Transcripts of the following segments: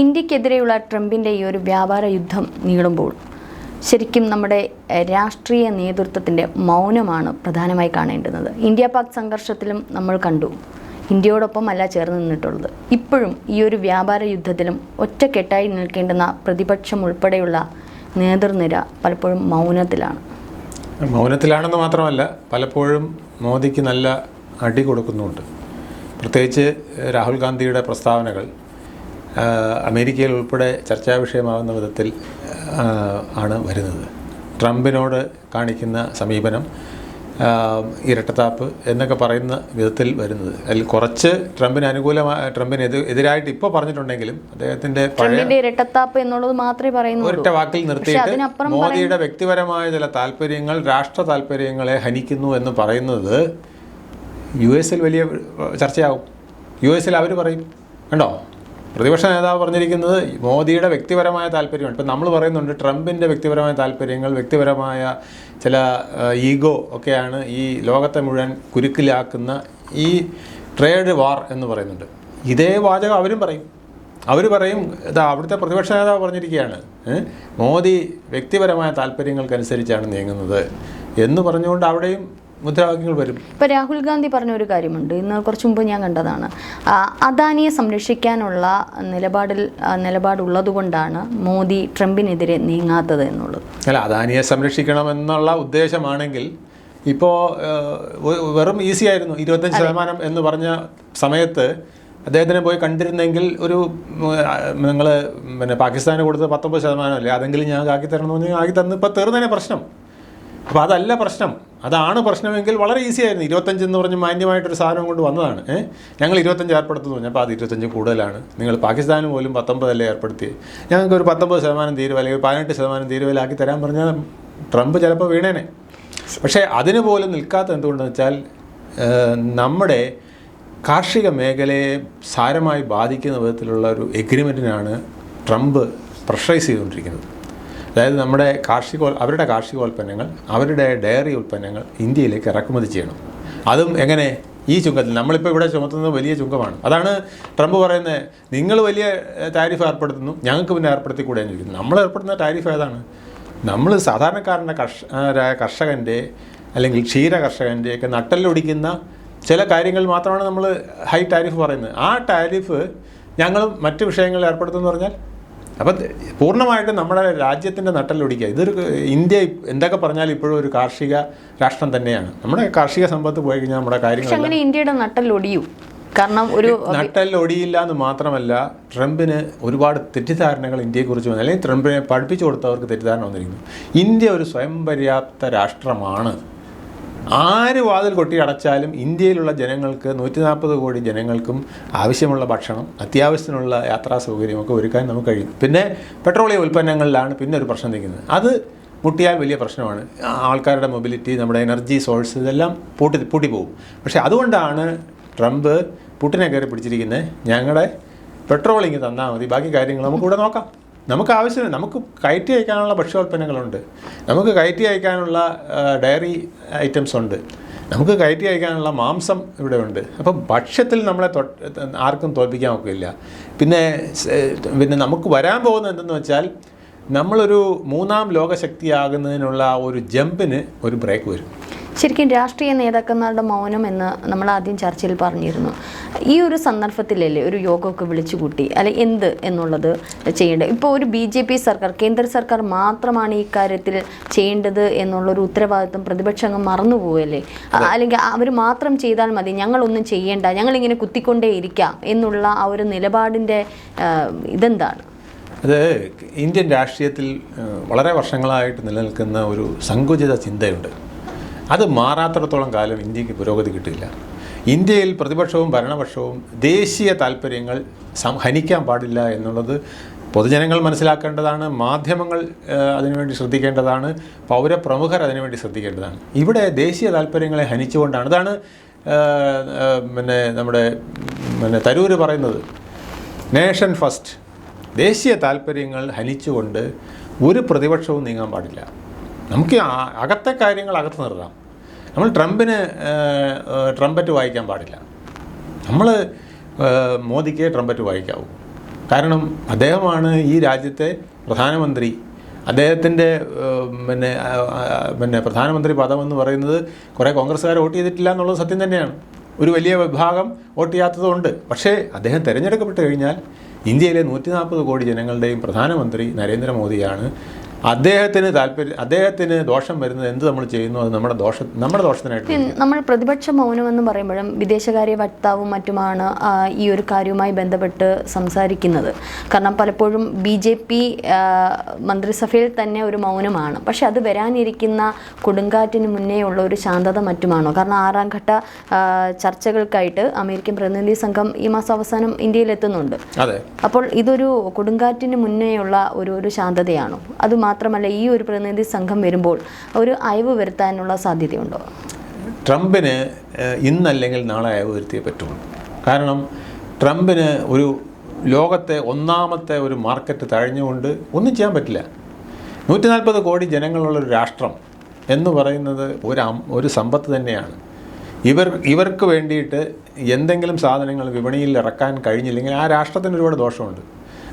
ഇന്ത്യക്കെതിരെയുള്ള ട്രംപിന്റെ ഈ ഒരു വ്യാപാര യുദ്ധം നീളുമ്പോൾ ശരിക്കും നമ്മുടെ രാഷ്ട്രീയ നേതൃത്വത്തിന്റെ മൗനമാണ് പ്രധാനമായി കാണേണ്ടുന്നത്. ഇന്ത്യ പാക് സംഘർഷത്തിലും നമ്മൾ കണ്ടു. ഇന്ത്യയോടൊപ്പം അല്ല ചേർന്ന് നിന്നിട്ടുള്ളത്. ഇപ്പോഴും ഈ ഒരു വ്യാപാര യുദ്ധത്തിലും ഒറ്റക്കെട്ടായി നിൽക്കേണ്ടുന്ന പ്രതിപക്ഷം ഉൾപ്പെടെയുള്ള നേതൃനിര പലപ്പോഴും മൗനത്തിലാണ്. മൗനത്തിലാണെന്ന് മാത്രമല്ല പലപ്പോഴും മോദിക്ക് നല്ല അടി കൊടുക്കുന്നുമുണ്ട്. പ്രത്യേകിച്ച് രാഹുൽ ഗാന്ധിയുടെ പ്രസ്താവനകൾ അമേരിക്കയിൽ ഉൾപ്പെടെ ചർച്ചാ വിഷയമാകുന്ന വിധത്തിൽ ആണ് വരുന്നത്. ട്രംപിനോട് കാണിക്കുന്ന സമീപനം ഇരട്ടത്താപ്പ് എന്നൊക്കെ പറയുന്ന വിധത്തിൽ വരുന്നത്. അതിൽ കുറച്ച് ട്രംപിന് അനുകൂലമായ ട്രംപിന് എതിർ എതിരായിട്ട് ഇപ്പോൾ പറഞ്ഞിട്ടുണ്ടെങ്കിലും അദ്ദേഹത്തിന്റെ പഴയ ഇരട്ടത്താപ്പ് എന്നുള്ളത് മാത്രമേ പറയുന്നു ഒരൊറ്റ വാക്കിൽ നിർത്തിയിട്ട് മോദിയുടെ വ്യക്തിപരമായ ചില താല്പര്യങ്ങൾ രാഷ്ട്ര താല്പര്യങ്ങളെ ഹനിക്കുന്നു എന്ന് പറയുന്നത് യു എസിൽ വലിയ ചർച്ചയാകും ചർച്ചയാവും. യു എസിൽ അവർ പറയും. കണ്ടോ? പ്രതിപക്ഷ നേതാവ് പറഞ്ഞിരിക്കുന്നത് മോദിയുടെ വ്യക്തിപരമായ താല്പര്യമാണ്. ഇപ്പം നമ്മൾ പറയുന്നുണ്ട് ട്രംപിന്റെ വ്യക്തിപരമായ താല്പര്യങ്ങൾ വ്യക്തിപരമായ ചില ഈഗോ ഒക്കെയാണ് ഈ ലോകത്തെ മുഴുവൻ കുരുക്കിലാക്കുന്ന ഈ ട്രേഡ് വാർ എന്ന് പറയുന്നുണ്ട്. ഇതേ വാചകം അവരും പറയും. അവർ പറയും ഇതാ അവിടുത്തെ പ്രതിപക്ഷ നേതാവ് പറഞ്ഞിരിക്കുകയാണ് മോദി വ്യക്തിപരമായ താല്പര്യങ്ങൾക്കനുസരിച്ചാണ് നീങ്ങുന്നത് എന്ന് പറഞ്ഞുകൊണ്ട് അവിടെയും മുദ്രാവാക്യങ്ങൾ വരും. ഇപ്പൊ രാഹുൽ ഗാന്ധി പറഞ്ഞ ഒരു കാര്യമുണ്ട്. ഇന്ന് കുറച്ച് മുമ്പ് ഞാൻ കണ്ടതാണ്. അദാനിയെ സംരക്ഷിക്കാനുള്ള നിലപാടിൽ നിലപാടുള്ളത് നിലപാടുള്ളതുകൊണ്ടാണ് മോദി ട്രംപിനെതിരെ നീങ്ങാത്തത് എന്നുള്ളത്. അല്ല അദാനിയെ സംരക്ഷിക്കണമെന്നുള്ള ഉദ്ദേശമാണെങ്കിൽ ഇപ്പോൾ വെറും ഈസി ആയിരുന്നു. ഇരുപത്തഞ്ച് ശതമാനം എന്ന് പറഞ്ഞ സമയത്ത് അദ്ദേഹത്തിനെ പോയി കണ്ടിരുന്നെങ്കിൽ ഒരു നിങ്ങൾ പിന്നെ പാകിസ്ഥാന് കൊടുത്ത് പത്തൊമ്പത് ശതമാനമല്ലേ? അതെങ്കിലും ഞങ്ങൾക്ക് ആക്കി തരണം എന്ന് പറഞ്ഞാൽ ആക്കി തന്ന് ഇപ്പോൾ തീർന്നതിനെ പ്രശ്നം. അപ്പോൾ അതല്ല പ്രശ്നം. അതാണ് പ്രശ്നമെങ്കിൽ വളരെ ഈസി ആയിരുന്നു. ഇരുപത്തഞ്ച് എന്ന് പറഞ്ഞ് മാന്യമായിട്ടൊരു സാധനം കൊണ്ട് വന്നതാണ്. ഏഹ് ഞങ്ങൾ ഇരുപത്തഞ്ച് ഏർപ്പെടുത്തുന്നു. പറഞ്ഞപ്പോൾ അത് ഇരുപത്തഞ്ച് കൂടുതലാണ്. നിങ്ങൾ പാകിസ്ഥാന് പോലും പത്തൊമ്പതല്ലേ ഏർപ്പെടുത്തി ഞങ്ങൾക്ക് ഒരു പത്തൊമ്പത് ശതമാനം തീരുവ അല്ലെങ്കിൽ പതിനെട്ട് ശതമാനം തീരുവയിലാക്കി തരാൻ പറഞ്ഞാൽ ട്രംപ് ചിലപ്പോൾ വീണേനെ. പക്ഷേ അതിന് പോലും നിൽക്കാത്ത എന്തുകൊണ്ടെന്ന് വെച്ചാൽ നമ്മുടെ കാർഷിക മേഖലയെ സാരമായി ബാധിക്കുന്ന വിധത്തിലുള്ള ഒരു എഗ്രിമെന്റിനാണ് ട്രംപ് പ്രഷറൈസ് ചെയ്തുകൊണ്ടിരിക്കുന്നത്. അതായത് നമ്മുടെ കാർഷിക അവരുടെ കാർഷികോൽപ്പന്നങ്ങൾ അവരുടെ ഡയറി ഉൽപ്പന്നങ്ങൾ ഇന്ത്യയിലേക്ക് ഇറക്കുമതി ചെയ്യണം. അതും എങ്ങനെ? ഈ ചുങ്കത്തിൽ. നമ്മളിപ്പോൾ ഇവിടെ ചുമത്തുന്നത് വലിയ ചുങ്കമാണ്. അതാണ് ട്രംപ് പറയുന്നത് നിങ്ങൾ വലിയ താരിഫ് ഏർപ്പെടുത്തുന്നു. ഞങ്ങൾക്ക് പിന്നെ ഏർപ്പെടുത്തിക്കൂടെ എന്ന് ചോദിക്കുന്നു. നമ്മൾ ഏർപ്പെടുത്തുന്ന താരിഫ് ഏതാണ്? നമ്മൾ സാധാരണക്കാരന്റെ കർഷകരായ കർഷകന്റെ അല്ലെങ്കിൽ ക്ഷീര കർഷകന്റെ ഒക്കെ നട്ടലൊടിക്കുന്ന ചില കാര്യങ്ങൾ മാത്രമാണ് നമ്മൾ ഹൈ ടാരിഫ് പറയുന്നത്. ആ ടാരിഫ് ഞങ്ങളും മറ്റ് വിഷയങ്ങളിൽ ഏർപ്പെടുത്തുമെന്ന് പറഞ്ഞാൽ അപ്പം പൂർണമായിട്ടും നമ്മുടെ രാജ്യത്തിന്റെ നട്ടലൊടിക്കുക ഇതൊരു ഇന്ത്യ എന്തൊക്കെ പറഞ്ഞാൽ ഇപ്പോഴും ഒരു കാർഷിക രാഷ്ട്രം തന്നെയാണ്. നമ്മുടെ കാർഷിക സമ്പത്ത് പോയി കഴിഞ്ഞാൽ നമ്മുടെ കാര്യങ്ങൾ അങ്ങനെ ഇന്ത്യയുടെ നട്ടലൊടിയും കാരണം ഒരു നട്ടലൊടിയില്ല എന്ന് മാത്രമല്ല ട്രംപിന് ഒരുപാട് തെറ്റിദ്ധാരണകൾ ഇന്ത്യയെക്കുറിച്ച് വന്നു. അല്ലെങ്കിൽ ട്രംപിനെ പഠിപ്പിച്ചു കൊടുത്തവർക്ക് തെറ്റിദ്ധാരണ വന്നിരിക്കുന്നു. ഇന്ത്യ ഒരു സ്വയം പര്യാപ്ത രാഷ്ട്രമാണ്. ആര് വാതിൽ കൊട്ടി അടച്ചാലും ഇന്ത്യയിലുള്ള ജനങ്ങൾക്ക് നൂറ്റി നാൽപ്പത് കോടി ജനങ്ങൾക്കും ആവശ്യമുള്ള ഭക്ഷണം അത്യാവശ്യത്തിനുള്ള യാത്രാ സൗകര്യമൊക്കെ ഒരുക്കാൻ നമുക്ക് കഴിയും. പിന്നെ പെട്രോളിയം ഉൽപ്പന്നങ്ങളിലാണ് പിന്നെ ഒരു പ്രശ്നം നിൽക്കുന്നത്. അത് മുട്ടിയാൽ വലിയ പ്രശ്നമാണ്. ആൾക്കാരുടെ മൊബിലിറ്റി നമ്മുടെ എനർജി സോഴ്സ് ഇതെല്ലാം പൂട്ടി പൂട്ടിപ്പോകും പക്ഷേ അതുകൊണ്ടാണ് ട്രംപ് പുട്ടിനെ കയറി പിടിച്ചിരിക്കുന്നത്. ഞങ്ങളുടെ പെട്രോളിങ് തന്നാൽ മതി. ബാക്കി കാര്യങ്ങൾ നമുക്കിവിടെ നോക്കാം. നമുക്ക് ആവശ്യമില്ല നമുക്ക് കയറ്റി അയക്കാനുള്ള ഭക്ഷ്യോൽപ്പന്നങ്ങളുണ്ട്. നമുക്ക് കയറ്റി അയക്കാനുള്ള ഡയറി ഐറ്റംസ് ഉണ്ട്. നമുക്ക് കയറ്റി അയക്കാനുള്ള മാംസം ഇവിടെ ഉണ്ട്. അപ്പം ഭക്ഷ്യത്തിൽ നമ്മളെ ആർക്കും തോൽപ്പിക്കാൻ ഒക്കില്ല. പിന്നെ പിന്നെ നമുക്ക് വരാൻ പോകുന്നത് എന്തെന്ന് വെച്ചാൽ നമ്മളൊരു മൂന്നാം ലോകശക്തിയാകുന്നതിനുള്ള ഒരു ജമ്പിന് ഒരു ബ്രേക്ക് വരും. ശരിക്കും രാഷ്ട്രീയ നേതാക്കന്മാരുടെ മൗനം എന്ന് നമ്മൾ ആദ്യം ചർച്ചയിൽ പറഞ്ഞിരുന്നു. ഈ ഒരു സന്ദർഭത്തിലല്ലേ ഒരു യോഗമൊക്കെ വിളിച്ചുകൂട്ടി? അല്ലെ എന്ത് എന്നുള്ളത് ചെയ്യേണ്ടത്? ഇപ്പോൾ ഒരു ബി ജെ പി സർക്കാർ കേന്ദ്ര സർക്കാർ മാത്രമാണ് ഈ കാര്യത്തിൽ ചെയ്യേണ്ടത് എന്നുള്ളൊരു ഉത്തരവാദിത്വം പ്രതിപക്ഷങ്ങൾ മറന്നുപോവല്ലേ അല്ലെങ്കിൽ അവർ മാത്രം ചെയ്താൽ മതി ഞങ്ങളൊന്നും ചെയ്യേണ്ട ഞങ്ങളിങ്ങനെ കുത്തിക്കൊണ്ടേ ഇരിക്കാം എന്നുള്ള ആ ഒരു നിലപാടിന്റെ ഇതെന്താണ്? അത് ഇന്ത്യൻ രാഷ്ട്രീയത്തിൽ വളരെ വർഷങ്ങളായിട്ട് നിലനിൽക്കുന്ന ഒരു സങ്കുചിത ചിന്തയുണ്ട്. അത് മാറാത്തിടത്തോളം കാലം ഇന്ത്യയ്ക്ക് പുരോഗതി കിട്ടില്ല ഇന്ത്യയിൽ പ്രതിപക്ഷവും ഭരണപക്ഷവും ദേശീയ താല്പര്യങ്ങൾ സംഹനിക്കാൻ പാടില്ല എന്നുള്ളത് പൊതുജനങ്ങൾ മനസ്സിലാക്കേണ്ടതാണ് മാധ്യമങ്ങൾ അതിനുവേണ്ടി ശ്രദ്ധിക്കേണ്ടതാണ് പൗരപ്രമുഖർ അതിനുവേണ്ടി ശ്രദ്ധിക്കേണ്ടതാണ്. ഇവിടെ ദേശീയ താല്പര്യങ്ങളെ ഹനിച്ചുകൊണ്ടാണ്. ഏഹ്, പിന്നെ നമ്മുടെ പിന്നെ തരൂര് പറയുന്നത്. Nation first. ദേശീയ താല്പര്യങ്ങൾ ഹനിച്ചുകൊണ്ട് ഒരു പ്രതിപക്ഷവും നീങ്ങാൻ പാടില്ല. നമുക്ക് അകത്തെ കാര്യങ്ങൾ അകത്ത് നിർത്താം. നമ്മൾ ട്രംപിന് ട്രംപറ്റ് വായിക്കാൻ പാടില്ല. നമ്മൾ മോദിക്ക് ട്രംപറ്റ് വായിക്കാവൂ. കാരണം അദ്ദേഹമാണ് ഈ രാജ്യത്തെ പ്രധാനമന്ത്രി. അദ്ദേഹത്തിന്റെ പിന്നെ പിന്നെ പ്രധാനമന്ത്രി പദം എന്ന് പറയുന്നത് കുറേ കോൺഗ്രസ്സുകാർ വോട്ട് ചെയ്തിട്ടില്ല എന്നുള്ളത് സത്യം തന്നെയാണ്. ഒരു വലിയ വിഭാഗം വോട്ട് ചെയ്യാത്തതുകൊണ്ട് പക്ഷേ അദ്ദേഹം തിരഞ്ഞെടുക്കപ്പെട്ട് കഴിഞ്ഞാൽ ഇന്ത്യയിലെ നൂറ്റി നാൽപ്പത് കോടി ജനങ്ങളുടെയും പ്രധാനമന്ത്രി നരേന്ദ്രമോദിയാണ് അദ്ദേഹത്തിന് താല്പര്യം അദ്ദേഹത്തിന് ദോഷം വരുന്നത് എന്ത് നമ്മൾ ചെയ്യുന്നു? അത് നമ്മുടെ ദോഷ നമ്മുടെ ദോഷത്തിനായിട്ട് നമ്മൾ പ്രതിപക്ഷ മൗനം മൗനമെന്ന് പറയുമ്പോഴും വിദേശകാര്യ വക്താവും മറ്റുമാണ് ഈ ഒരു കാര്യവുമായി ബന്ധപ്പെട്ട് സംസാരിക്കുന്നത്. കാരണം പലപ്പോഴും ബി ജെ പി മന്ത്രിസഭയിൽ തന്നെ ഒരു മൗനമാണ്. പക്ഷെ അത് വരാനിരിക്കുന്ന കൊടുങ്കാറ്റിന് മുന്നേ ഉള്ള ഒരു ശാന്തത മറ്റുമാണോ? കാരണം ആറാം ഘട്ട ചർച്ചകൾക്കായിട്ട് അമേരിക്കൻ പ്രതിനിധി സംഘം ഈ മാസം അവസാനം ഇന്ത്യയിൽ എത്തുന്നുണ്ട്. അപ്പോൾ ഇതൊരു കൊടുങ്കാറ്റിന് മുന്നേയുള്ള ഒരു ഒരു ശാന്തതയാണോ? അത് മാത്രമല്ല ഈ ഒരു പ്രതിനിധി സംഘം വരുമ്പോൾ ഒരു അയവ് വരുത്താനുള്ള സാധ്യതയുണ്ടോ? ട്രംപിന് ഇന്നല്ലെങ്കിൽ നാളെ അയവ് വരുത്തിയേ പറ്റുള്ളൂ. കാരണം ട്രംപിന് ഒരു ലോകത്തെ ഒന്നാമത്തെ ഒരു മാർക്കറ്റ് തഴഞ്ഞുകൊണ്ട് ഒന്നും ചെയ്യാൻ പറ്റില്ല. നൂറ്റി നാൽപ്പത് കോടി ജനങ്ങളുള്ള ഒരു രാഷ്ട്രം എന്ന് പറയുന്നത് ഒരു ഒരു സമ്പത്ത് തന്നെയാണ്. ഇവർ ഇവർക്ക് വേണ്ടിയിട്ട് എന്തെങ്കിലും സാധനങ്ങൾ വിപണിയിൽ ഇറക്കാൻ കഴിഞ്ഞില്ലെങ്കിൽ ആ രാഷ്ട്രത്തിന് ഒരുപാട് ദോഷമുണ്ട്.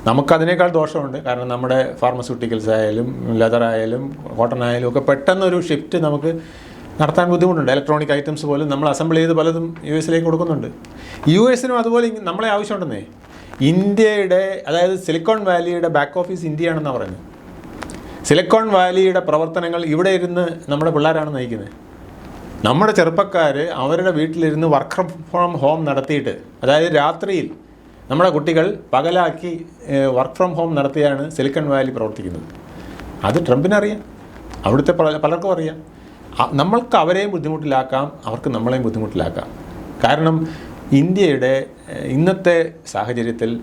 നമുക്കതിനേക്കാൾ ദോഷമുണ്ട്. കാരണം നമ്മുടെ ഫാർമസ്യൂട്ടിക്കൽസ് ആയാലും ലെതർ ആയാലും കോട്ടൺ ആയാലും ഒക്കെ പെട്ടെന്നൊരു ഷിഫ്റ്റ് നമുക്ക് നടത്താൻ ബുദ്ധിമുട്ടുണ്ട്. ഇലക്ട്രോണിക് ഐറ്റംസ് പോലും നമ്മൾ അസംബിൾ ചെയ്ത് പലതും യു എസിലേക്ക് കൊടുക്കുന്നുണ്ട്. യു എസിനും അതുപോലെ നമ്മളെ ആവശ്യമുണ്ടെന്നേ. ഇന്ത്യയുടെ അതായത് സിലിക്കോൺ വാലിയുടെ ബാക്ക് ഓഫീസ് ഇന്ത്യയാണെന്നാണ് പറയുന്നത്. സിലിക്കോൺ വാലിയുടെ പ്രവർത്തനങ്ങൾ ഇവിടെ ഇരുന്ന് നമ്മുടെ പിള്ളേരാണ് നയിക്കുന്നത്. നമ്മുടെ ചെറുപ്പക്കാർ അവരുടെ വീട്ടിലിരുന്ന് വർക്ക് ഫ്രം ഹോം നടത്തിയിട്ട് അതായത് രാത്രിയിൽ നമ്മുടെ കുട്ടികൾ പകലാക്കി വർക്ക് ഫ്രം ഹോം നടത്തിയാണ് സിലിക്കൺ വാലി പ്രവർത്തിക്കുന്നത്. അത് ട്രംപിനറിയാം അവിടുത്തെ പല- പലർക്കും അറിയാം. നമ്മൾക്ക് അവരെയും ബുദ്ധിമുട്ടിലാക്കാം അവർക്ക് നമ്മളെയും ബുദ്ധിമുട്ടിലാക്കാം. കാരണം ഇന്ത്യയുടെ ഇന്നത്തെ സാഹചര്യത്തിൽ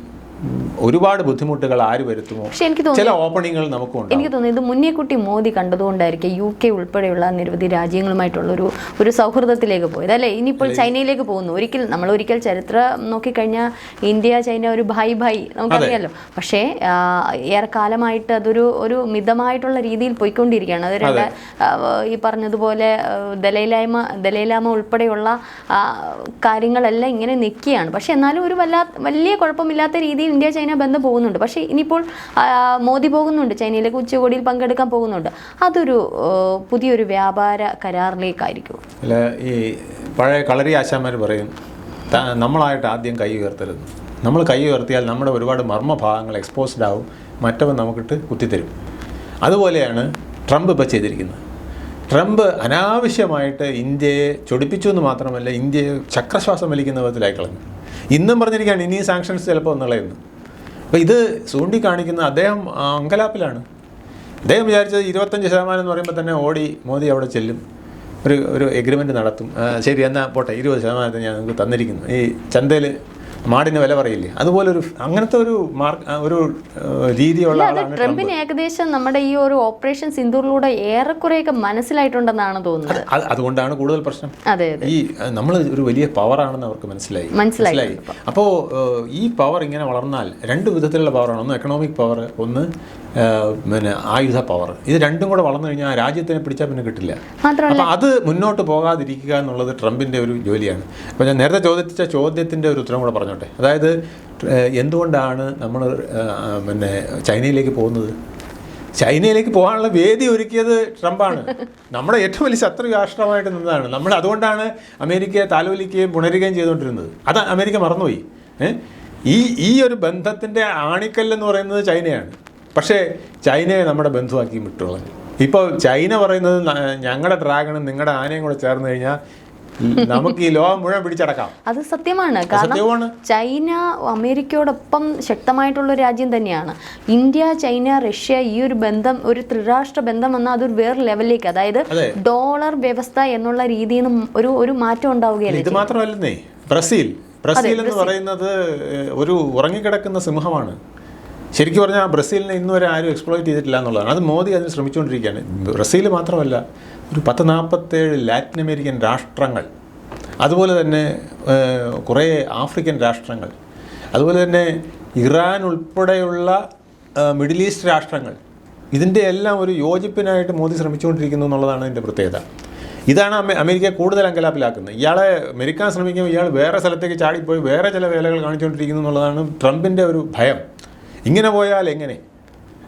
ഒരുപാട് ബുദ്ധിമുട്ടുകൾ ആര് വരുത്തുമോ? പക്ഷെ എനിക്ക് ചില ഓപ്പണിങ്ങൾ നമുക്കുണ്ട് എനിക്ക് തോന്നുന്നു ഇത് മുന്നേ കുട്ടി മോദി കണ്ടതുകൊണ്ടായിരിക്കും യു കെ ഉൾപ്പെടെയുള്ള നിരവധി രാജ്യങ്ങളുമായിട്ടുള്ള ഒരു ഒരു സൗഹൃദത്തിലേക്ക് പോയത്. അല്ലേ? ഇനിയിപ്പോൾ ചൈനയിലേക്ക് പോകുന്നു. ഒരിക്കൽ നമ്മൾ ഒരിക്കൽ ചരിത്രം നോക്കിക്കഴിഞ്ഞാൽ ഇന്ത്യ ചൈന ഒരു ഭായ് ഭായ് നമുക്കറിയാലോ. പക്ഷേ ഏറെക്കാലമായിട്ട് അതൊരു ഒരു മിതമായിട്ടുള്ള രീതിയിൽ പോയിക്കൊണ്ടിരിക്കുകയാണ്. അത് രണ്ട് ഈ പറഞ്ഞതുപോലെ ദലൈലായ്മ ദലൈലാമ ഉൾപ്പെടെയുള്ള കാര്യങ്ങളെല്ലാം ഇങ്ങനെ നിൽക്കുകയാണ്. പക്ഷെ എന്നാലും ഒരു വല്ലാ വലിയ കുഴപ്പമില്ലാത്ത രീതിയിൽ ഇന്ത്യ ചൈന ബന്ധം പോകുന്നുണ്ട്. പക്ഷേ ഇനിയിപ്പോൾ മോദി പോകുന്നുണ്ട്. ചൈനയിലേക്ക് ഉച്ചകോടിയിൽ പങ്കെടുക്കാൻ പോകുന്നുണ്ട്. അതൊരു പുതിയൊരു വ്യാപാര കരാറിലേക്കായിരിക്കും. അല്ല ഈ പഴയ കളരി ആശാന്മാർ പറയും നമ്മളായിട്ട് ആദ്യം കൈ ഉയർത്തരുത്. നമ്മൾ കൈ ഉയർത്തിയാൽ നമ്മുടെ ഒരുപാട് മർമ്മഭാഗങ്ങൾ എക്സ്പോസ്ഡ് ആവും. മറ്റവൻ നമുക്കിട്ട് കുത്തിത്തരും. അതുപോലെയാണ് ട്രംപ് ഇപ്പോൾ ചെയ്തിരിക്കുന്നത്. ട്രംപ് അനാവശ്യമായിട്ട് ഇന്ത്യയെ ചൊടിപ്പിച്ചു എന്ന് മാത്രമല്ല ഇന്ത്യയെ ചക്രശ്വാസം വലിക്കുന്ന വിധത്തിലായി കളഞ്ഞു. ഇന്നും പറഞ്ഞിരിക്കുകയാണ് ഇനിയും സാങ്ഷൻസ് ചിലപ്പോൾ ഒന്നുള്ളതെന്ന് അപ്പോൾ ഇത് ചൂണ്ടിക്കാണിക്കുന്ന അദ്ദേഹം അങ്കലാപ്പിലാണ്. അദ്ദേഹം വിചാരിച്ചത് ഇരുപത്തഞ്ച് ശതമാനം എന്ന് പറയുമ്പോൾ തന്നെ ഓടി മോദി അവിടെ ചെല്ലും. ഒരു ഒരു എഗ്രിമെന്റ് നടത്തും. ശരി എന്നാൽ പോട്ടെ ഇരുപത് ശതമാനത്തിന് ഞാൻ നിങ്ങൾക്ക് തന്നിരിക്കുന്നു. ഈ ചന്തയിൽ മാടിന് വില പറയില്ലേ? അതുപോലെ ഒരു അങ്ങനത്തെ ഒരു മാർക്ക് ഒരു രീതിയുള്ള ആളാണ് ട്രംപ്. ട്രംപിന് ഏകദേശം നമ്മുടെ ഈ ഒരു ഓപ്പറേഷൻ സിന്ദൂറിലൂടെ ഏറെക്കുറെയൊക്കെ മനസ്സിലായിട്ടുണ്ടെന്നാണ് തോന്നുന്നത്. അതുകൊണ്ടാണ് കൂടുതൽ പ്രശ്നം. അതെ ഈ നമ്മൾ ഒരു വലിയ പവറാണെന്ന് അവർക്ക് മനസ്സിലായി. മനസ്സിലായി. അപ്പോൾ ഈ പവർ ഇങ്ങനെ വളർന്നാൽ രണ്ട് വിധത്തിലുള്ള പവറാണ്. ഒന്ന് എക്കണോമിക് പവർ ഒന്ന് പിന്നെ ആയുധ പവർ ഇത് രണ്ടും കൂടെ വളർന്നു കഴിഞ്ഞാൽ രാജ്യത്തിനെ പിടിച്ചാൽ പിന്നെ കിട്ടില്ല. അപ്പം അപ്പോൾ അത് മുന്നോട്ട് പോകാതിരിക്കുക എന്നുള്ളത് ട്രംപിന്റെ ഒരു ജോലിയാണ്. അപ്പോൾ ഞാൻ നേരത്തെ ചോദിച്ച ചോദ്യത്തിന്റെ ഒരു ഉത്തരം കൂടെ പറഞ്ഞോട്ടെ. അതായത് എന്തുകൊണ്ടാണ് നമ്മൾ പിന്നെ ചൈനയിലേക്ക് പോകുന്നത്? ചൈനയിലേക്ക് പോകാനുള്ള വേദി ഒരുക്കിയത് ട്രംപാണ്. നമ്മുടെ ഏറ്റവും വലിയ ശത്രു രാഷ്ട്രമായിട്ട് നിന്നതാണ്. നമ്മൾ അതുകൊണ്ടാണ് അമേരിക്കയെ താലോലിക്കുകയും പുണരുകയും ചെയ്തുകൊണ്ടിരുന്നത്. അത് അമേരിക്ക മറന്നുപോയി. ഈ ഈ ഒരു ബന്ധത്തിന്റെ ആണിക്കല്ലെന്ന് പറയുന്നത് ചൈനയാണ്. പക്ഷേ ചൈനയെ നമ്മുടെ ബന്ധുവാക്കി വിട്ടുള്ളത് ഇപ്പോൾ ചൈന പറയുന്നത് ഞങ്ങളുടെ ഡ്രാഗണും നിങ്ങളുടെ ആനയും കൂടെ ചേർന്ന് കഴിഞ്ഞാൽ നമുക്ക് ഈ ലോകം മുഴുവൻ പിടിച്ചടക്കാം. അത് സത്യമാണ്. കാരണം ചൈന അമേരിക്കയോടൊപ്പം ശക്തമായിട്ടുള്ള രാജ്യം തന്നെയാണ്. ഇന്ത്യ ചൈന റഷ്യ ഈ ഒരു ബന്ധം ഒരു ത്രിരാഷ്ട്ര ബന്ധം വന്നാൽ അതൊരു വേറെ ലെവലിലേക്ക് അതായത് ഡോളർ വ്യവസ്ഥ എന്നുള്ള രീതിയിൽ നിന്നും ഒരു ഒരു മാറ്റം ഉണ്ടാവുകയല്ലേ ഇത് മാത്രമല്ലെന്നേ ബ്രസീൽ. ബ്രസീൽ എന്ന് പറയുന്നത് ഒരു ഉറങ്ങിക്കിടക്കുന്ന സിംഹമാണ്. ശരിക്കും പറഞ്ഞാൽ ബ്രസീലിനെ ഇന്നുവരെ ആരും എക്സ്പ്ലോയിറ്റ് ചെയ്തിട്ടില്ല എന്നുള്ളതാണ്. അത് മോദി അതിന് ശ്രമിച്ചുകൊണ്ടിരിക്കുകയാണ്. ബ്രസീൽ മാത്രമല്ല ഒരു പത്ത് നാൽപ്പത്തേഴ് ലാറ്റിൻ അമേരിക്കൻ രാഷ്ട്രങ്ങൾ അതുപോലെ തന്നെ കുറേ ആഫ്രിക്കൻ രാഷ്ട്രങ്ങൾ അതുപോലെ തന്നെ ഇറാൻ ഉൾപ്പെടെയുള്ള മിഡിൽ ഈസ്റ്റ് രാഷ്ട്രങ്ങൾ ഇതിന്റെ എല്ലാം ഒരു യോജിപ്പിനായിട്ട് മോദി ശ്രമിച്ചുകൊണ്ടിരിക്കുന്നു എന്നുള്ളതാണ് ഇതിന്റെ പ്രത്യേകത. ഇതാണ് അമേ- അമേരിക്കയെ കൂടുതൽ അങ്കലാപ്പിലാക്കുന്നത്. ഇയാളെ മെരുക്കാൻ ശ്രമിക്കുമ്പോൾ ഇയാൾ വേറെ സ്ഥലത്തേക്ക് ചാടിപ്പോയി വേറെ ചില വേലകൾ കാണിച്ചുകൊണ്ടിരിക്കുന്നു എന്നുള്ളതാണ് ട്രംപിന്റെ ഒരു ഭയം. ഇങ്ങനെ പോയാൽ എങ്ങനെ?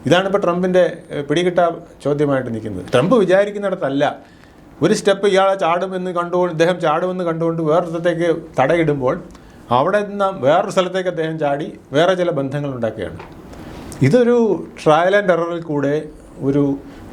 ഇതാണ് ഇപ്പോൾ ട്രംപിന്റെ പിടികിട്ട ചോദ്യമായിട്ട് നിൽക്കുന്നത്. ട്രംപ് വിചാരിക്കുന്നിടത്തല്ല. ഒരു സ്റ്റെപ്പ് ഇയാളെ ചാടുമെന്ന് കണ്ടുകൊണ്ട് ഇദ്ദേഹം ചാടുമെന്ന് കണ്ടുകൊണ്ട് വേറൊരു സ്ഥലത്തേക്ക് തടയിടുമ്പോൾ അവിടെ നിന്ന് വേറൊരു സ്ഥലത്തേക്ക് അദ്ദേഹം ചാടി വേറെ ചില ബന്ധങ്ങൾ ഉണ്ടാക്കുകയാണ്. ഇതൊരു ട്രയൽ ആൻഡ് എററിൽ കൂടെ ഒരു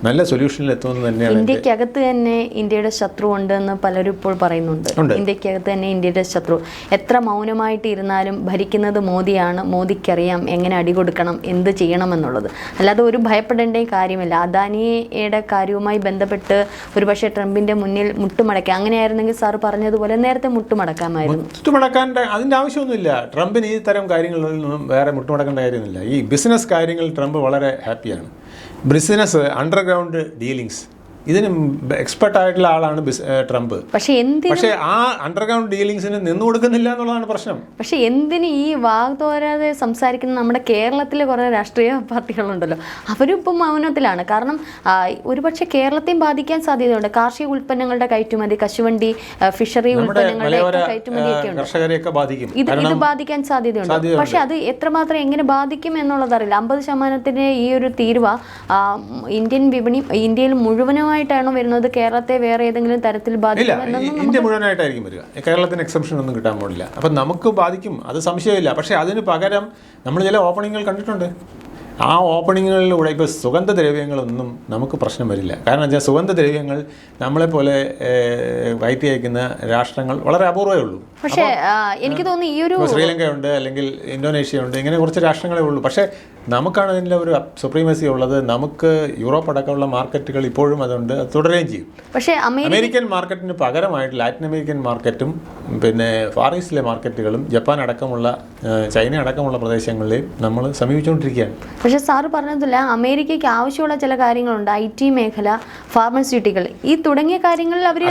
നല്ല സൊല്യൂഷനിൽ എത്തുമെന്ന് തന്നെയാണ് ഇന്ത്യക്കകത്ത് തന്നെ ഇന്ത്യയുടെ ശത്രു ഉണ്ട് എന്ന് പലരും ഇപ്പോൾ പറയുന്നുണ്ട്. ഇന്ത്യക്കകത്ത് തന്നെ ഇന്ത്യയുടെ ശത്രു. എത്ര മൗനമായിട്ട് ഇരുന്നാലും ഭരിക്കുന്നത് മോദിയാണ്. മോദിക്കറിയാം എങ്ങനെ അടി കൊടുക്കണം എന്ത് ചെയ്യണം എന്നുള്ളത് അല്ലാതെ ഒരു ഭയപ്പെടേണ്ട കാര്യമില്ല. അദാനിയുടെ കാര്യവുമായി ബന്ധപ്പെട്ട് ഒരുപക്ഷെ ട്രംപിന്റെ മുന്നിൽ മുട്ടുമടക്കാം. അങ്ങനെയായിരുന്നെങ്കിൽ സാർ പറഞ്ഞതുപോലെ നേരത്തെ മുട്ടുമടക്കാമായിരുന്നു. മുട്ടുമടക്കാൻ അതിന്റെ ആവശ്യമൊന്നുമില്ല. ട്രംപിന് ഈ തരം കാര്യങ്ങളിൽ നിന്നും വേറെ മുട്ടുമടക്കേണ്ട കാര്യമൊന്നുമില്ല. ഈ ബിസിനസ് കാര്യങ്ങളിൽ ട്രംപ് വളരെ ഹാപ്പിയാണ് ബിസിനസ് അണ്ടർഗ്രൗണ്ട് ഡീലിങ്സ് ഇതിന് എക്സ്പെർട്ട് ആയിട്ടുള്ള ആളാണ് ട്രംപ്. പക്ഷെ എന്ത് പക്ഷേ ആ അണ്ടർഗ്രൗണ്ട് ഡീലിങ്സിന് നിന്നു കൊടുക്കുന്നില്ല എന്നുള്ളതാണ് പ്രശ്നം. പക്ഷെ എന്തിന് ഈ വാഗ്ദോരാതെ സംസാരിക്കുന്ന നമ്മുടെ കേരളത്തിലെ കുറേ രാഷ്ട്രീയ പാർട്ടികളുണ്ടല്ലോ അവരും ഇപ്പം മൗനത്തിലാണ്. കാരണം ഒരുപക്ഷെ കേരളത്തെയും ബാധിക്കാൻ സാധ്യതയുണ്ട്. കാർഷിക ഉൽപ്പന്നങ്ങളുടെ കയറ്റുമതി കശുവണ്ടി ഫിഷറി ഉൽപ്പന്നങ്ങളുടെ കയറ്റുമതിയൊക്കെ ബാധിക്കും. ഇത് ഇത് ബാധിക്കാൻ സാധ്യതയുണ്ട്. പക്ഷെ അത് എത്രമാത്രം എങ്ങനെ ബാധിക്കും എന്നുള്ളതറിയില്ല അമ്പത് ശതമാനത്തിന്റെ ഈ ഒരു തീരുവ ഇന്ത്യൻ വിപണി ഇന്ത്യയിൽ മുഴുവനുമായിട്ടാണോ വരുന്നത്? കേരളത്തെ വേറെ ഏതെങ്കിലും തരത്തിൽ ബാധിക്കില്ല ഇന്ത്യ മുഴുവനായിട്ടായിരിക്കും വരിക. കേരളത്തിന് എക്സംഷൻ ഒന്നും കിട്ടാൻ പോകില്ല അപ്പം നമുക്ക് ബാധിക്കും. അത് സംശയമില്ല. പക്ഷേ അതിന് പകരം നമ്മൾ ചില ഓപ്പണിങ്ങുകൾ കണ്ടിട്ടുണ്ട്. ആ ഓപ്പണിങ്ങുകളിലൂടെ ഇപ്പോൾ സുഗന്ധദ്രവ്യങ്ങളൊന്നും നമുക്ക് പ്രശ്നം വരില്ല. കാരണം വെച്ചാൽ സുഗന്ധദ്രവ്യങ്ങൾ നമ്മളെപ്പോലെ കയറ്റി അയക്കുന്ന രാഷ്ട്രങ്ങൾ വളരെ അപൂർവമേ ഉള്ളൂ. പക്ഷേ എനിക്ക് തോന്നുന്നു ഈ ഒരു ശ്രീലങ്കയുണ്ട് അല്ലെങ്കിൽ ഇന്തോനേഷ്യ ഉണ്ട് ഇങ്ങനെ കുറച്ച് രാഷ്ട്രങ്ങളേ ഉള്ളൂ. പക്ഷേ നമുക്കാണ് അതിന്റെ ഒരു സുപ്രീമസി ഉള്ളത്. നമുക്ക് യൂറോപ്പ് അടക്കമുള്ള മാർക്കറ്റുകൾ ഇപ്പോഴും അതുണ്ട്. അത് തുടരുകയും ചെയ്യും. പക്ഷേ അമേരിക്കൻ മാർക്കറ്റിന് പകരമായിട്ട് ലാറ്റിൻ അമേരിക്കൻ മാർക്കറ്റും പിന്നെ ഫാർ ഈസ്റ്റിലെ മാർക്കറ്റുകളും ജപ്പാൻ അടക്കമുള്ള ചൈന അടക്കമുള്ള പ്രദേശങ്ങളിലെയും നമ്മൾ സമീപിച്ചുകൊണ്ടിരിക്കുകയാണ്. പക്ഷേ സാറ് പറഞ്ഞതില്ല അമേരിക്കയ്ക്ക് ആവശ്യമുള്ള ചില കാര്യങ്ങളുണ്ട്. ഐ ടി മേഖല ഫാർമസ്യൂട്ടിക്കൽ ഈ തുടങ്ങിയ കാര്യങ്ങളിൽ അവർ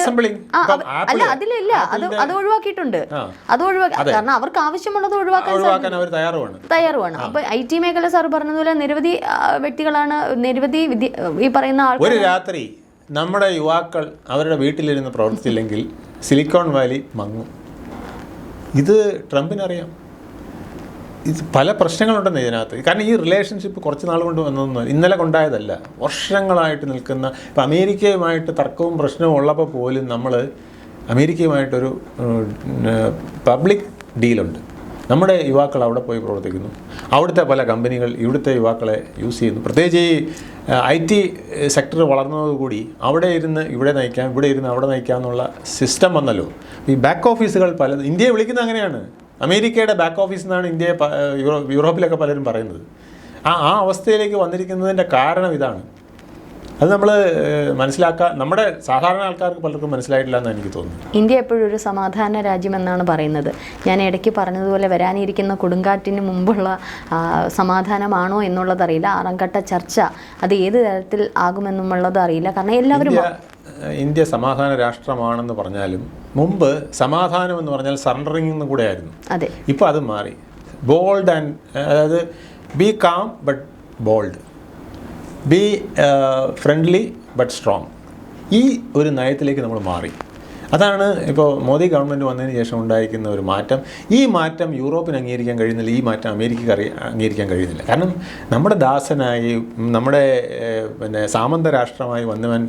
അല്ല അതിലില്ല. അത് അത് ഒഴിവാക്കിയിട്ടുണ്ട്. അത് ഒഴിവാക്കാം കാരണം അവർക്ക് ആവശ്യമുള്ളത് ഒഴിവാക്കാൻ തയ്യാറുമാണ്. തയ്യാറുമാണ്. അപ്പൊ ഐ ടി മേഖല സാർ പറഞ്ഞതുപോലെ നിരവധി വ്യക്തികളാണ് നിരവധി ഈ പറയുന്ന ആൾക്കാർ ഒരു രാത്രി നമ്മുടെ യുവാക്കൾ അവരുടെ വീട്ടിലിരുന്ന് പ്രവർത്തിച്ചില്ലെങ്കിൽ സിലിക്കോൺ വാലി മങ്ങും. ഇത് ട്രംപിനറിയാം. ഇത് പല പ്രശ്നങ്ങളുണ്ടെന്ന് ഇതിനകത്ത്. കാരണം ഈ റിലേഷൻഷിപ്പ് കുറച്ച് നാൾ കൊണ്ട് വന്നതൊന്നും ഇന്നലെ കൊണ്ടായതല്ല. വർഷങ്ങളായിട്ട് നിൽക്കുന്ന ഇപ്പം അമേരിക്കയുമായിട്ട് തർക്കവും പ്രശ്നവും ഉള്ളപ്പോൾ പോലും നമ്മൾ അമേരിക്കയുമായിട്ടൊരു പബ്ലിക് ഡീലുണ്ട്. നമ്മുടെ യുവാക്കൾ അവിടെ പോയി പ്രവർത്തിക്കുന്നു. അവിടുത്തെ പല കമ്പനികൾ ഇവിടുത്തെ യുവാക്കളെ യൂസ് ചെയ്യുന്നു. പ്രത്യേകിച്ച് ഈ ഐ ടി സെക്ടർ വളർന്നതോടുകൂടി അവിടെ ഇരുന്ന് ഇവിടെ നയിക്കാം ഇവിടെ ഇരുന്ന് അവിടെ നയിക്കാം എന്നുള്ള സിസ്റ്റം വന്നല്ലോ. ഈ ബാക്ക് ഓഫീസുകൾ പല ഇന്ത്യയെ വിളിക്കുന്നത് അങ്ങനെയാണ്. അമേരിക്കയുടെ ബാക്ക് ഓഫീസ് എന്നാണ് ഇന്ത്യയെ യൂറോപ്പിലൊക്കെ പലരും പറയുന്നത്. ആ ആ അവസ്ഥയിലേക്ക് വന്നിരിക്കുന്നതിന്റെ കാരണം ഇതാണ്. അത് നമ്മൾ മനസ്സിലാക്കാൻ നമ്മുടെ സാധാരണ ആൾക്കാർക്ക് പലർക്കും മനസ്സിലായിട്ടില്ല എന്ന് എനിക്ക് തോന്നുന്നു. ഇന്ത്യ എപ്പോഴും ഒരു സമാധാന രാജ്യമെന്നാണ് പറയുന്നത്. ഞാൻ ഇടയ്ക്ക് പറഞ്ഞതുപോലെ വരാനിരിക്കുന്ന കൊടുങ്കാറ്റിന് മുമ്പുള്ള സമാധാനമാണോ എന്നുള്ളതറിയില്ല. ആറാംഘട്ട ചർച്ച അത് ഏത് തരത്തിൽ ആകുമെന്നുള്ളത് അറിയില്ല. കാരണം എല്ലാവരും ഇന്ത്യ സമാധാന രാഷ്ട്രമാണെന്ന് പറഞ്ഞാലും മുമ്പ് സമാധാനം എന്ന് പറഞ്ഞാൽ സറണ്ടറിങ് എന്നും കൂടെ ആയിരുന്നു അതെ. ഇപ്പോൾ അത് മാറി. ബോൾഡ് ആൻഡ് അതായത് be calm but bold. Be friendly but strong ഈ ഒരു നയത്തിലേക്ക് നമ്മൾ മാറി. അതാണ് ഇപ്പോൾ മോദി ഗവൺമെന്റ് വന്നതിന് ശേഷം ഉണ്ടായിരിക്കുന്ന ഒരു മാറ്റം. ഈ മാറ്റം യൂറോപ്പിന് അംഗീകരിക്കാൻ കഴിയുന്നില്ല ഈ മാറ്റം അമേരിക്കക്ക് അറിയ അംഗീകരിക്കാൻ കഴിയുന്നില്ല. കാരണം നമ്മുടെ ദാസനായി നമ്മുടെ പിന്നെ സാമന്ത രാഷ്ട്രമായി വന്നവൻ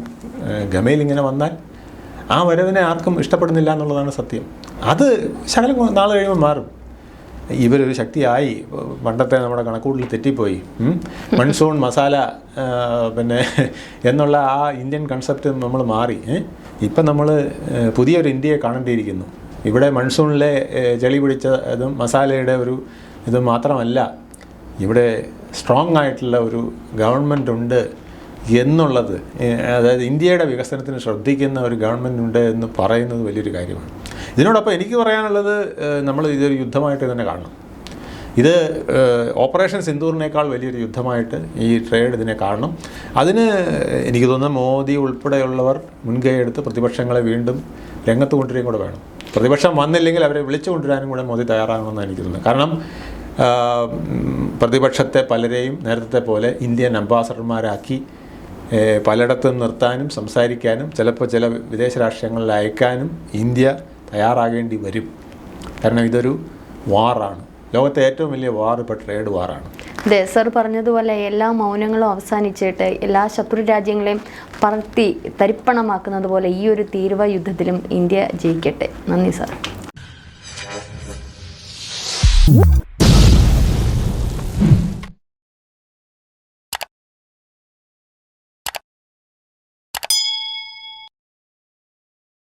ഗമയിൽ ഇങ്ങനെ വന്നാൽ ആ വരവിനെ ആർക്കും ഇഷ്ടപ്പെടുന്നില്ല എന്നുള്ളതാണ് സത്യം. അത് ശകലം നാളെ കഴിയുമ്പോൾ മാറും. ഇവരൊരു ശക്തിയായി. പണ്ടത്തെ നമ്മുടെ കണക്കൂട്ടിൽ തെറ്റിപ്പോയി. മൺസൂൺ മസാല പിന്നെ എന്നുള്ള ആ ഇന്ത്യൻ കൺസെപ്റ്റ് നമ്മൾ മാറി? ഇപ്പം നമ്മൾ പുതിയൊരു ഇന്ത്യയെ കാണേണ്ടിയിരിക്കുന്നു. ഇവിടെ മൺസൂണിലെ ചെളി പിടിച്ച ഇതും മസാലയുടെ ഒരു ഇത് മാത്രമല്ല ഇവിടെ സ്ട്രോങ് ആയിട്ടുള്ള ഒരു ഗവൺമെന്റ് ഉണ്ട് എന്നുള്ളത്. അതായത് ഇന്ത്യയുടെ വികസനത്തിന് ശ്രദ്ധിക്കുന്ന ഒരു ഗവൺമെന്റ് ഉണ്ട് എന്ന് പറയുന്നത് വലിയൊരു കാര്യമാണ്. ഇതിനോടൊപ്പം എനിക്ക് പറയാനുള്ളത് നമ്മൾ ഇതൊരു യുദ്ധമായിട്ട് തന്നെ കാണണം. ഇത് ഓപ്പറേഷൻ സിന്ദൂറിനേക്കാൾ വലിയൊരു യുദ്ധമായിട്ട് ഈ ട്രേഡ് ഇതിനെ കാണണം. അതിന് എനിക്ക് തോന്നുന്നു മോദി ഉൾപ്പെടെയുള്ളവർ മുൻകൈ എടുത്ത് പ്രതിപക്ഷങ്ങളെ വീണ്ടും രംഗത്ത് കൊണ്ടുവരികയും കൂടെ വേണം. പ്രതിപക്ഷം വന്നില്ലെങ്കിൽ അവരെ വിളിച്ചു കൊണ്ടുവരാനും കൂടെ മോദി തയ്യാറാകണമെന്നാണ് എനിക്ക് തോന്നുന്നത്. കാരണം പ്രതിപക്ഷത്തെ പലരെയും നേരത്തെ പോലെ ഇന്ത്യൻ അംബാസഡർമാരാക്കി പലയിടത്തും നിർത്താനും സംസാരിക്കാനും ചിലപ്പോൾ ചില വിദേശ രാഷ്ട്രങ്ങളിൽ അയക്കാനും ഇന്ത്യ തയ്യാറാകേണ്ടി വരും. കാരണം ഇതൊരു വാറാണ്. ലോകത്തെ ഏറ്റവും വലിയ വാർ ഇപ്പോൾ ട്രേഡ് വാറാണ്. അതെ സർ പറഞ്ഞതുപോലെ എല്ലാ മൗനങ്ങളും അവസാനിച്ചിട്ട് എല്ലാ ശത്രു രാജ്യങ്ങളെയും പറത്തി തരിപ്പണമാക്കുന്നത് പോലെ ഈ ഒരു തീരുവ യുദ്ധത്തിലും ഇന്ത്യ ജയിക്കട്ടെ. നന്ദി സർ.